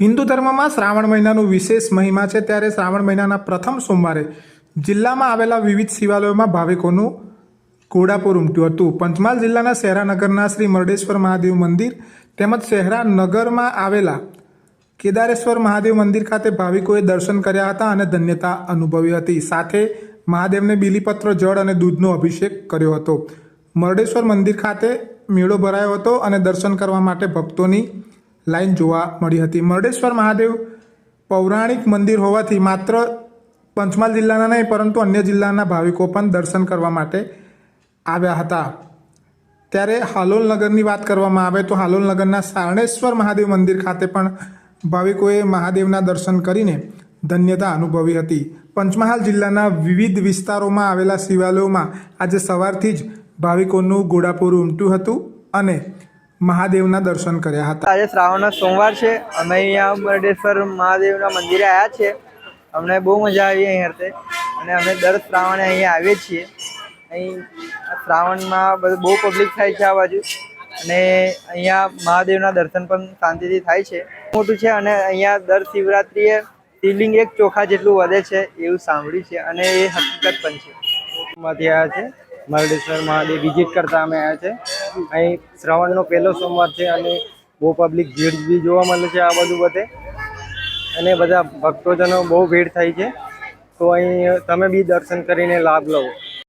હિન્દુ ધર્મમાં શ્રાવણ મહિનાનું વિશેષ મહિમા છે ત્યારે શ્રાવણ મહિનાના પ્રથમ સોમવારે જિલ્લામાં આવેલા વિવિધ શિવાલયોમાં ભાવિકોનું ઘોડાપુર ઉમટ્યું હતું. પંચમહાલ જિલ્લાના શહેરાનગરના શ્રી મરડેશ્વર મહાદેવ મંદિર તેમજ શહેરાનગરમાં આવેલા કેદારેશ્વર મહાદેવ મંદિર ખાતે ભાવિકોએ દર્શન કર્યા હતા અને ધન્યતા અનુભવી હતી. સાથે મહાદેવને બીલીપત્ર, જળ અને દૂધનો અભિષેક કર્યો હતો. મરડેશ્વર મંદિર ખાતે મેળો ભરાયો હતો અને દર્શન કરવા માટે ભક્તોની લાઈન જોવા મળી હતી. મરડેશ્વર મહાદેવ પૌરાણિક મંદિર હોવાથી માત્ર પંચમહાલ જિલ્લાના નહીં, પરંતુ અન્ય જિલ્લાના ભાવિકો પણ દર્શન કરવા માટે આવ્યા હતા. ત્યારે હાલોલ નગરની વાત કરવામાં આવે તો હાલોલ નગરના સારણેશ્વર મહાદેવ મંદિર ખાતે પણ ભાવિકોએ મહાદેવના દર્શન કરીને ધન્યતા અનુભવી હતી. પંચમહાલ જિલ્લાના વિવિધ વિસ્તારોમાં આવેલા શિવાલયોમાં આજે સવારથી જ ભાવિકોનું ઘોડાપુર ઉમટ્યું હતું અને મહાદેવના દર્શન કર્યા હતા. આજે શ્રાવણનો સોમવાર છે. અમે અહીંયા મરડેશ્વર મહાદેવના મંદિરે આવ્યા છે અમને બહુ મજા આવી અહીં હરતે. અને અમે દર શ્રાવણે અહીંયા આવીએ છીએ. અહીં શ્રાવણમાં બધું બહુ પબ્લિક થાય છે આ બાજુ. અને અહીંયા મહાદેવના દર્શન પણ શાંતિથી થાય છે. મોટું છે અને અહીંયા દર શિવરાત્રિએ શિવલિંગ એક ચોખા જેટલું વધે છે એવું સાંભળ્યું છે અને એ હકીકત પણ છે. માંથી આવ્યા છે. મરડેશ્વર મહાદેવ વિઝિટ કરતા અમે આવ્યા છે. અહીં શ્રાવણનો પહેલો સોમવાર છે અને બહુ પબ્લિક ભીડ બી જોવા મળે છે આ બધું બધે. અને બધા ભક્તોજનો બહુ ભીડ થાય છે. તો અહીં તમે બી દર્શન કરીને લાભ લો.